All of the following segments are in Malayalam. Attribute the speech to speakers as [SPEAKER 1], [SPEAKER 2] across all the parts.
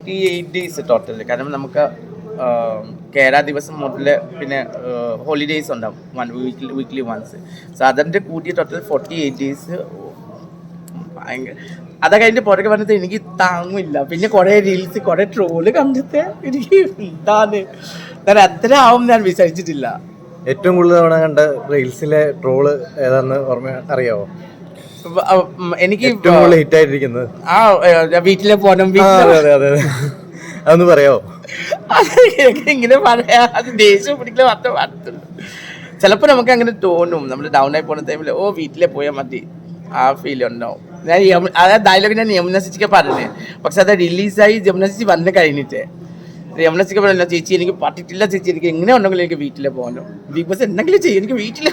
[SPEAKER 1] ഈ എയ്റ്റ് ഡേയ്സ് ടോട്ടൽ കാരണം നമുക്ക് കേരള ദിവസം മുതൽ പിന്നെ ഹോളിഡേയ്സ് ഉണ്ടാവും. One weekly weekly once so അതിന്റെ കൂട്ടിയ ടോട്ടൽ ഫോർട്ടി എയ്റ്റ് ഡേയ്സ് ഭയങ്കര അതൊക്കെ അതിന്റെ പുറകെ പറഞ്ഞത് എനിക്ക് താങ്ങില്ല പിന്നെ കുറേ റീൽസ് കുറേ ട്രോൾ കണ്ടിട്ട് എനിക്ക് എന്താണ് ഞാൻ അത്ര ആവും ഞാൻ വിചാരിച്ചിട്ടില്ല.
[SPEAKER 2] ഏറ്റവും കൂടുതൽ തവണ കണ്ട റീൽസിലെ ട്രോൾ ഏതാന്ന് ഓർമ്മ അറിയാവോ?
[SPEAKER 1] എനിക്ക്
[SPEAKER 2] ഹിറ്റ് ആയിട്ടിരിക്കുന്നത്.
[SPEAKER 1] ആ വീട്ടിലെ പോണം.
[SPEAKER 2] അതൊന്ന്
[SPEAKER 1] പറയോ ഇങ്ങനെ പറയാ. അത് ദേഷ്യം മാത്രം ചിലപ്പോൾ നമുക്ക് അങ്ങനെ തോന്നും. നമ്മൾ ഡൗൺ ആയി പോണ ടൈമിൽ ഓ വീട്ടിലെ പോയാൽ മതി. ആ ഫീൽ ഉണ്ടാവും ഞാൻ അതായത് ആ ഡയലോഗ് ഞാൻ യമുന സിച്ചിക്ക് പറഞ്ഞേ പക്ഷെ അത് റിലീസായി യമുന ചേച്ചി വന്ന് കഴിഞ്ഞിട്ട്. ചേച്ചിക്ക് പറഞ്ഞില്ല ചേച്ചി എനിക്ക് പറ്റിട്ടില്ല ചേച്ചി എനിക്ക് എങ്ങനെ ഉണ്ടെങ്കിലും എനിക്ക് വീട്ടിലെ പോകാനോ ബിഗ് ബോസ് എന്തെങ്കിലും ചെയ്യും എനിക്ക് വീട്ടിലെ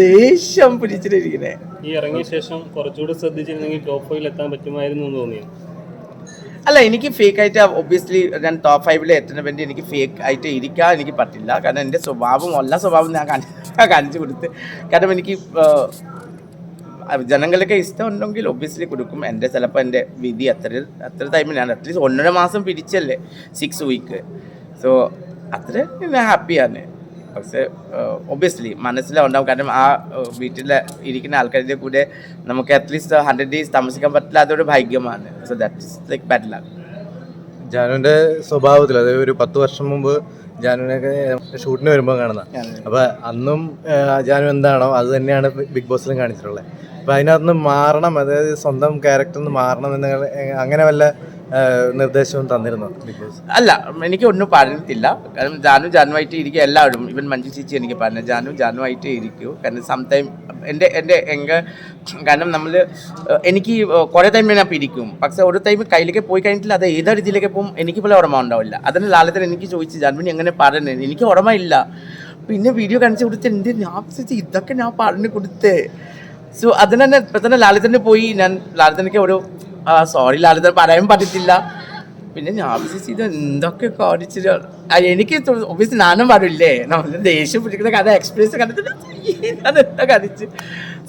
[SPEAKER 1] ദേഷ്യം പിടിച്ചിട്ടിരിക്കണേ
[SPEAKER 3] ഈ ഇറങ്ങിയ ശേഷം കുറച്ചുകൂടി ശ്രദ്ധിച്ചിരുന്നെങ്കിൽ ടോപ്പ് ഫൈവിൽ എത്താൻ പറ്റുമായിരുന്നു എന്ന് തോന്നിയോ?
[SPEAKER 1] അല്ല എനിക്ക് ഫേക്ക് ആയിട്ട് ഒബ്വിയസ്ലി ഞാൻ ടോപ്പ് ഫൈവിൽ എത്തുന്ന വേണ്ടി എനിക്ക് ഫേക്ക് ആയിട്ട് ഇരിക്കാൻ എനിക്ക് പറ്റില്ല. കാരണം എന്റെ സ്വഭാവം എല്ലാ സ്വഭാവം ഞാൻ കാണി- കാണിച്ചു കൊടുത്ത്. കാരണം എനിക്ക് ജനങ്ങൾക്ക് ഇഷ്ടമുണ്ടെങ്കിൽ ഒബ്വിയസ്ലി കൊടുക്കും. എന്റെ ചിലപ്പോൾ എന്റെ വിധി അത്ര അത്ര ടൈമിലാണ് അറ്റ്ലീസ്റ്റ് ഒന്നര മാസം പിടിച്ചല്ലേ? സിക്സ് വീക്ക് സോ അത്ര ഞാൻ ഹാപ്പിയാണ് പക്ഷേ ഒബ്വിയസ്ലി മനസ്സിലുണ്ടാവും കാരണം ആ വീട്ടിൽ ഇരിക്കുന്ന ആൾക്കാരുടെ കൂടെ നമുക്ക് അറ്റ്ലീസ്റ്റ് ഹൺഡ്രഡ് ഡേയ്സ് താമസിക്കാൻ പറ്റില്ല. അതൊരു ഭാഗ്യമാണ്. So that is like bad luck
[SPEAKER 2] ജാനുവിന്റെ സ്വഭാവത്തിൽ അതായത് ഒരു പത്ത് വർഷം മുമ്പ് ജാനുവിനൊക്കെ ഷൂട്ടിന് വരുമ്പോൾ കാണുന്ന. അപ്പൊ അന്നും ജാനു എന്താണോ അത് തന്നെയാണ് ബിഗ് ബോസിലും കാണിച്ചിട്ടുള്ളത്. അപ്പൊ അതിനകത്ത് മാറണം അതായത് സ്വന്തം ക്യാരക്ടറിൽ നിന്ന് മാറണം എന്ന് അങ്ങനെ വല്ല നിർദ്ദേശവും തന്നിരുന്നു?
[SPEAKER 1] അല്ല എനിക്ക് ഒന്നും പറഞ്ഞിട്ടില്ല. കാരണം ജാനു ജാനുവായിട്ട് ഇരിക്കുക എല്ലാവരും. ഇവൻ മഞ്ജു ചേച്ചി എനിക്ക് പറഞ്ഞു ജാനു ജാനുവായിട്ട് ഇരിക്കൂ. കാരണം സം ടൈം എന്റെ എന്റെ എങ്ക കാരണം നമ്മൾ എനിക്ക് കുറേ ടൈം ഞാൻ പിടിക്കും പക്ഷെ ഒരു ടൈം കയ്യിലേക്ക് പോയി കഴിഞ്ഞിട്ടില്ല അത് ഏതാ രീതിയിലേക്ക് പോകും എനിക്ക് പോലെ ഓർമ്മ ഉണ്ടാവില്ല. അതിന് ലാലത്തിൽ എനിക്ക് ചോദിച്ചു ജാൻവിനി എങ്ങനെ പറഞ്ഞു? എനിക്ക് ഓർമ്മയില്ല പിന്നെ വീഡിയോ കാണിച്ചു കൊടുത്ത് എന്റെ ഞാൻ ഇതൊക്കെ ഞാൻ പറഞ്ഞു കൊടുത്തേ? സോ അതിന് ഇപ്പം തന്നെ ലാലിതന് പോയി. ഞാൻ ലാലിത്തനക്ക് ഒരു സോറി ലാലിത പറയാൻ പറ്റത്തില്ല. പിന്നെ ഞാൻ വിചാരിച്ചു ഇത് എന്തൊക്കെ കാണിച്ചിട്ട് ആ, എനിക്ക് ഒബിയസ് ഞാനും പറയില്ലേ നമ്മൾ ദേഷ്യം പിടിക്കുന്ന കഥ എക്സ്പീരിയൻസ് കണ്ടിട്ട് എന്താ കാണിച്ച്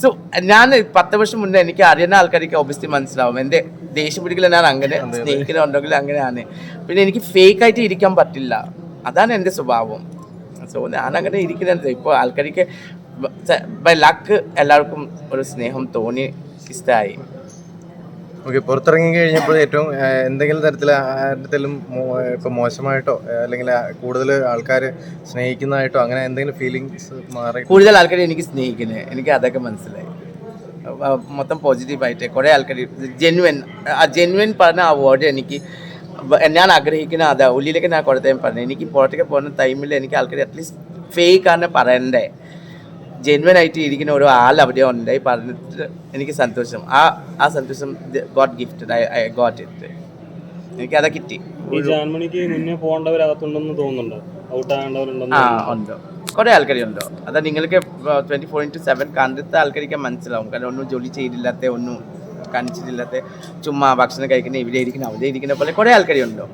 [SPEAKER 1] സോ ഞാൻ പത്ത് വർഷം മുന്നേ എനിക്ക് അറിയുന്ന ആൾക്കാർക്ക് ഒബിയസ്ലി മനസ്സിലാവും. എന്റെ ദേഷ്യം പിടിക്കില്ല ഞാൻ അങ്ങനെ സ്നേഹിക്കുന്നുണ്ടെങ്കിൽ അങ്ങനെയാണ്. പിന്നെ എനിക്ക് ഫേക്ക് ആയിട്ട് ഇരിക്കാൻ പറ്റില്ല. അതാണ് എന്റെ സ്വഭാവം. സോ ഞാൻ അങ്ങനെ ഇരിക്കുന്നത് ഇപ്പോൾ ആൾക്കാർക്ക് ബൈ ലക്ക് എല്ലാവർക്കും ഒരു സ്നേഹം തോന്നി ഇഷ്ടമായി
[SPEAKER 2] ഓക്കെ പുറത്തിറങ്ങി കഴിഞ്ഞപ്പോൾ ഏറ്റവും എന്തെങ്കിലും തരത്തിൽ ആരുടെയും ഇപ്പോൾ മോശമായിട്ടോ അല്ലെങ്കിൽ കൂടുതൽ ആൾക്കാർ സ്നേഹിക്കുന്നതായിട്ടോ അങ്ങനെ എന്തെങ്കിലും ഫീലിങ്സ് മാറി?
[SPEAKER 1] കൂടുതൽ ആൾക്കാർ എനിക്ക് സ്നേഹിക്കുന്നത് എനിക്ക് അതൊക്കെ മനസ്സിലായി. മൊത്തം പോസിറ്റീവ് പോസിറ്റീവായിട്ട് കുറേ ആൾക്കാർ ജെന്വൻ ആ ജെന്വൻ പറഞ്ഞ ആ വേർഡ് എനിക്ക് ഞാൻ ആഗ്രഹിക്കുന്ന അതാ ഉള്ളിലേക്ക് ഞാൻ ടൈം പറഞ്ഞു. എനിക്ക് പുറത്തേക്ക് പോകുന്ന ടൈമിൽ എനിക്ക് ആൾക്കാർ അറ്റ്ലീസ്റ്റ് ഫേക്ക് ആണ് പറയണ്ടേ? ജെന്വൻ ആയിട്ട് ഇരിക്കുന്ന ഒരു ആൾ അവിടെ ഉണ്ടായി പറഞ്ഞിട്ട് എനിക്ക് സന്തോഷം. ആ ആ സന്തോഷം god gifted I I got it എനിക്ക് അതാ കിട്ടി.
[SPEAKER 3] ഈ ജാൻമണിക്ക് മുന്നേ പോകേണ്ടവരകത്തുണ്ടെന്ന് തോന്നുന്നുണ്ടോ? ഔട്ട് ആകേണ്ടവരുണ്ടെന്ന്
[SPEAKER 1] ആ ഉണ്ട്? കുറേ ആൾക്കാരുണ്ടോ അതാ നിങ്ങൾക്ക് ട്വന്റി ഫോർ ഇന്റു സെവൻ കണ്ടിട്ട് ആൾക്കാർക്ക് മനസ്സിലാവും. കാരണം ഒന്നും ജോലി ചെയ്തില്ലാത്ത ഒന്നും കാണിച്ചിട്ടില്ലാത്ത ചുമ്മാ ഭക്ഷണം കഴിക്കുന്ന ഇവിടെ ഇരിക്കുന്ന അവിടെ ഇരിക്കുന്ന പോലെ കുറേ ആൾക്കാരുണ്ടോ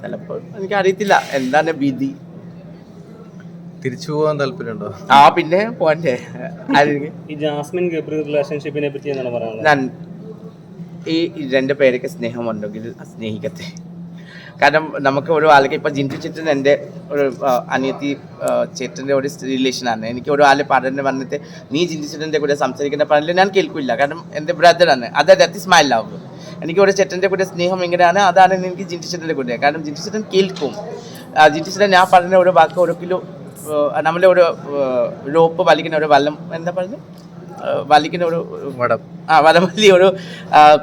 [SPEAKER 1] ചിലപ്പോൾ എനിക്ക് അറിയത്തില്ല എന്താണ് വിധി?
[SPEAKER 2] തിരിച്ചു പോകാൻ താല്പര്യമുണ്ടോ?
[SPEAKER 1] ആ പിന്നെ പോണ്ടേ ആർക്ക്
[SPEAKER 3] ഈ ജാസ്മിൻ ഗബ്രി റിലേഷൻഷിപ്പിനെ പറ്റി എന്താണ് പറയുന്നത്
[SPEAKER 1] ഞാൻ ഈ രണ്ട് പേരൊക്കെ സ്നേഹമുണ്ടെങ്കിൽ സ്നേഹിക്കത്തെ കാരണം നമുക്ക് ഒരു ആൾക്ക് ഇപ്പം ജിന്റു ചേട്ടൻ എന്റെ ഒരു അനിയത്തി ചേട്ടന്റെ ഒരു റിലേഷനാണ് എനിക്ക് ഒരു ആൾ പറഞ്ഞു വന്നിട്ട് നീ ജിന്റു ചേട്ടന്റെ കൂടെ സംസാരിക്കുന്ന പറഞ്ഞില്ല ഞാൻ കേൾക്കില്ല. കാരണം എന്റെ ബ്രദറാണ് അത് ദാറ്റ് ഇസ് മൈ ലവ് എനിക്ക് ഒരു ചേട്ടന്റെ കൂടെ സ്നേഹം എങ്ങനെയാണ് അതാണ് എനിക്ക് ജിന്റു ചേട്ടന്റെ കൂടെ. കാരണം ജിന്റു ചേട്ടൻ കേൾക്കും. ജിന്റു ചേട്ടൻ ഞാൻ പറഞ്ഞ ഒരു വാക്ക് ഒരു കിലോ നമ്മളെ ഒരു ലോപ്പ് വലിക്കുന്ന ഒരു വല്ലം എന്താ പറഞ്ഞു വലിക്കുന്ന ഒരു
[SPEAKER 2] വടം.
[SPEAKER 1] ആ വലമല്ലി ഒരു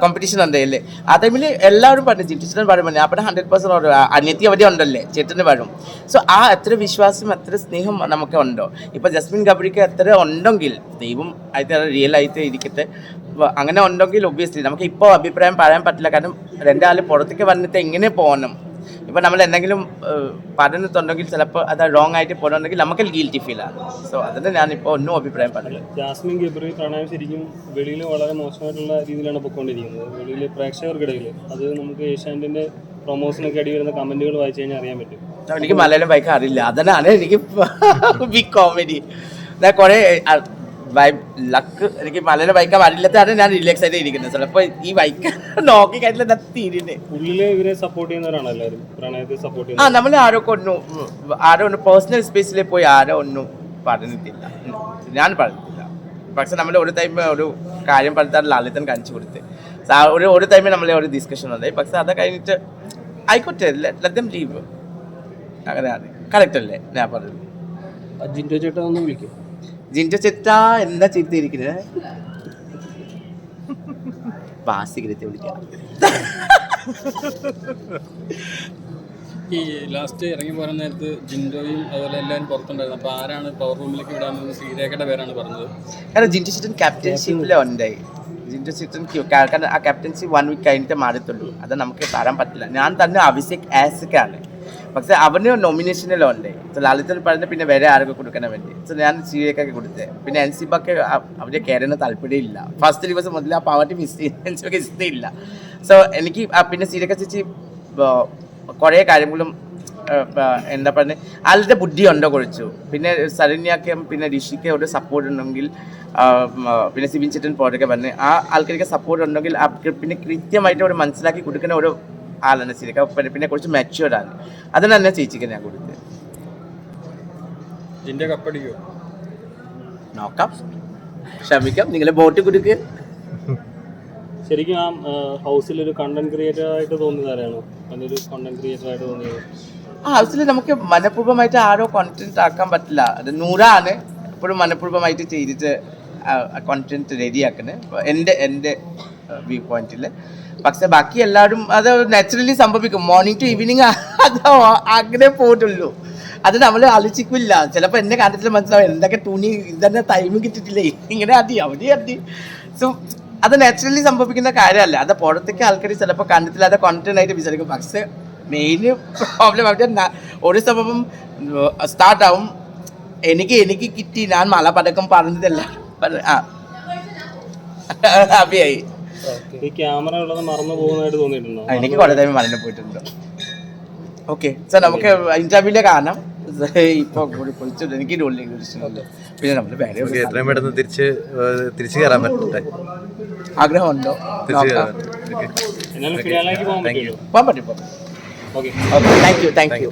[SPEAKER 1] കോമ്പറ്റീഷൻ ഉണ്ടല്ലേ ആ ടൈമിൽ എല്ലാവരും പറഞ്ഞു ചേട്ടൻ ടീച്ചറിന് പറഞ്ഞു അപ്പം ഹൺഡ്രഡ് പെർസെന്റ് ഒരു അനിയത്തി അവിടെ ഉണ്ടല്ലേ? ചേട്ടന് വരും സോ ആ എത്ര വിശ്വാസം എത്ര സ്നേഹം നമുക്ക് ഉണ്ടോ? ഇപ്പം ജസ്മിൻ ഗബ്രിക്ക് എത്ര ഉണ്ടെങ്കിൽ ദൈവം അതിന്റെ റിയൽ ആയിട്ട് ഇരിക്കട്ടെ. അങ്ങനെ ഉണ്ടെങ്കിൽ ഒബ്വിയസ്ലി നമുക്ക് ഇപ്പോൾ അഭിപ്രായം പറയാൻ പറ്റില്ല. കാരണം രണ്ടാൾ പുറത്തേക്ക് വന്നിട്ട് എങ്ങനെ പോകണം? ഇപ്പം നമ്മൾ എന്തെങ്കിലും പറഞ്ഞിട്ടുണ്ടെങ്കിൽ ചിലപ്പോൾ അത് റോങ് ആയിട്ട് പോകണമെങ്കിൽ നമുക്ക് ഗിൽറ്റി ഫീൽ ആണ്. സോ അതിന് ഞാനിപ്പോൾ ഒന്നും അഭിപ്രായം പറഞ്ഞില്ല
[SPEAKER 3] ജാസ്മിൻ ഗബ്രി പ്രണയം ശരിക്കും വെളിയിൽ വളരെ മോശമായിട്ടുള്ള രീതിയിലാണ് പൊയ്ക്കൊണ്ടിരിക്കുന്നത് വെളിയിൽ പ്രേക്ഷകർക്കിടയിൽ അത് നമുക്ക് ഏഷ്യാന്റിന്റെ പ്രൊമോഷനൊക്കെ അടി വരുന്ന കമന്റുകൾ വായിച്ചു കഴിഞ്ഞാൽ അറിയാൻ പറ്റും.
[SPEAKER 1] എനിക്ക് മലയാളം വായിക്കാൻ അറിയില്ല. അതാണ് എനിക്ക് ബിഗ് കോമഡി കുറേ വൈബ് ലക്ക് എനിക്ക് മലയിലെ ബൈക്കാൻ അറിയില്ലാത്തതാണ് ഞാൻ റിലാക്സ് ആയിട്ട് ഇരിക്കുന്നത്. ചിലപ്പോൾ ഈ ബൈക്ക് നോക്കി കഴിഞ്ഞാൽ തീരുന്നേ?
[SPEAKER 3] ഉള്ളിൽ ഇവരെ സപ്പോർട്ട് ചെയ്യുന്നവരാണ് എല്ലാവരും. പ്രണയത്തെ സപ്പോർട്ട്
[SPEAKER 1] ആ നമ്മൾ ആരോ ഒന്നും ആരോ ഒന്ന് പേഴ്സണൽ സ്പേസിൽ പോയി ആരോ ഒന്നും പറഞ്ഞിട്ടില്ല. ഞാൻ പറഞ്ഞിട്ടില്ല. പക്ഷെ നമ്മൾ ഒരു ടൈം ഒരു കാര്യം പറഞ്ഞാൽ ലാളിത്തൻ കാണിച്ചു കൊടുത്ത്. ഒരു ഒരു ടൈമിൽ നമ്മളെ ഒരു ഡിസ്കഷൻ ഉണ്ടായി. പക്ഷെ അത് കഴിഞ്ഞിട്ട് ആയിക്കോട്ടെ ലദ്യം ലീവ് അങ്ങനെയാണ്. കറക്റ്റ് അല്ലേ? ഞാൻ പറഞ്ഞത്.
[SPEAKER 3] ജിൻഡോ ചേട്ടാ ഒന്ന് വിളിക്കും.
[SPEAKER 1] ജിൻജ ചെറ്റ എന്താ ചെയ്തിരിക്കുന്നത് വാസികരത്തെ വിളിക്കാം.
[SPEAKER 4] ഈ ലാസ്റ്റ് ഇറങ്ങി പോരുന്ന നേരത്ത് ജിൻഡോയും അതുപോലെ എല്ലാവരും പുറത്തുണ്ടായിരുന്നു. അപ്പോൾ ആരാണ് പവർ റൂമിലേക്ക് വിടാമെന്ന് ശ്രീരേഖയുടെ പേരാണ് പറഞ്ഞത്?
[SPEAKER 1] കാരണം ജിൻജു ചേട്ടൻ ക്യാപ്റ്റൻഷിപ്പിലെ ഉണ്ടായി ജിൻജു ചേട്ടൻ കാരണം ആ ക്യാപ്റ്റൻസി വൺ വീക്ക് കഴിഞ്ഞിട്ട് മാറത്തുള്ളൂ അത് നമുക്ക് തരാൻ പറ്റില്ല. ഞാൻ തന്നെ അഭിഷേക് ആസിക്കാണ് പക്ഷെ അവന് നോമിനേഷനിൽ ഉണ്ട് ലാലിത്തൽ പറഞ്ഞ പിന്നെ വേറെ ആരൊക്കെ കൊടുക്കണം വേണ്ടി? സോ ഞാൻ സിയൊക്കെ കൊടുത്തേ. പിന്നെ എൻ സി ബക്ക് അവരെ കയറുന്ന താല്പര്യമില്ല. ഫസ്റ്റ് ദിവസം മുതൽ ആ പാവട്ടി മിസ് ചെയ്യുന്ന ഇഷ്ടമില്ല. സോ എനിക്ക് പിന്നെ സീരിയക്ക ചേച്ചി കുറേ കാര്യങ്ങളും എന്താ പറയുക ആളുടെ ബുദ്ധി ഉണ്ടോ കുറിച്ചു. പിന്നെ സരണ്യാക്കും പിന്നെ ഋഷിക്ക് ഒരു സപ്പോർട്ട് ഉണ്ടെങ്കിൽ പിന്നെ സിബിൻ ചേട്ടൻ പോലൊക്കെ പറഞ്ഞ് ആ ആൾക്കാർക്ക് സപ്പോർട്ട് ഉണ്ടെങ്കിൽ പിന്നെ കൃത്യമായിട്ട് ഒരു മനസ്സിലാക്കി കൊടുക്കുന്ന ഒരു ആളാണ് ചിരിക്ക പിന്നെ കുറച്ച് മെച്ചുവേർഡ് ആണ്. അതിന് തന്നെ ചേച്ചിക്ക് ഞാൻ കൊടുത്തത്
[SPEAKER 4] ജിൻഡോ കപ്പടിക്കോ
[SPEAKER 1] നോക്കാം. ക്ഷമിക്കാം. നിങ്ങളെ ബോട്ട് കൊടുക്ക്.
[SPEAKER 3] ശരിക്കും ആ ഹൗസിൽ ഒരു കണ്ടന്റ് ക്രിയേറ്റർ ആയിട്ട് തോന്നിയത് ആരാണ്? കണ്ടന്റ് ക്രിയേറ്റർ ആയിട്ട് തോന്നിയത്.
[SPEAKER 1] ആ ഹൗസിൽ നമുക്ക് മനഃപൂർവമായിട്ട് ആരോ കോണ്ടന്റ് ആക്കാൻ പറ്റില്ല. അത് നൂറാണ്. എപ്പോഴും മനഃപൂർവമായിട്ട് ചെയ്തിട്ട് കോണ്ടന്റ് റെഡിയാക്കുന്നത് എന്റെ എന്റെ വ്യൂ പോയിന്റിൽ പക്ഷെ ബാക്കി എല്ലാവരും അത് നാച്ചുറലി സംഭവിക്കും. മോർണിംഗ് ടു ഈവനിങ് അത് അങ്ങനെ പോയിട്ടുള്ളൂ. അത് നമ്മൾ ആലോചിക്കില്ല. ചിലപ്പോൾ എന്നെ കണ്ടിട്ട് മനസ്സിലാവും. എന്തൊക്കെ തുണി ഇതന്നെ ടൈം കിട്ടിയിട്ടില്ലേ? ഇങ്ങനെ അതി അവിടെ അതി സോ അത് നാച്ചുറലി സംഭവിക്കുന്ന കാര്യമല്ല. അത് പുറത്തേക്ക് ആൾക്കാർ ചിലപ്പോൾ കണ്ടിട്ടില്ല അത് കോണ്ടന്റ് ആയിട്ട് വിചാരിക്കും. പക്ഷെ മെയിൻ പ്രോബ്ലം അവിടെ ഒരു സംഭവം സ്റ്റാർട്ട് ആവും. എനിക്ക് എനിക്ക് കിട്ടി. ഞാൻ മല പടക്കം പറഞ്ഞതല്ല. ആ. ഹാപ്പിയായി
[SPEAKER 3] ഈ ക്യാമറ ഉള്ളത് മറന്നു പോകുന്നതായിട്ട് തോന്നിയിട്ടുണ്ടോ?
[SPEAKER 1] എനിക്ക് കുറേ ടൈം മലനെ പോയിട്ടുണ്ട്. ഓക്കെ സാർ നമുക്ക് ഇന്റർവ്യൂലെ കാരണം ഇപ്പൊ എനിക്ക് പിന്നെ നമ്മൾ വേറെ
[SPEAKER 2] എത്രയും പെട്ടെന്ന് തിരിച്ച് തിരിച്ചു കയറാൻ പറ്റട്ടെ?
[SPEAKER 1] ആഗ്രഹമുണ്ടോ?
[SPEAKER 2] തിരിച്ച്. കയറാൻ
[SPEAKER 3] പോകാൻ
[SPEAKER 1] പറ്റും താങ്ക് യു താങ്ക് യു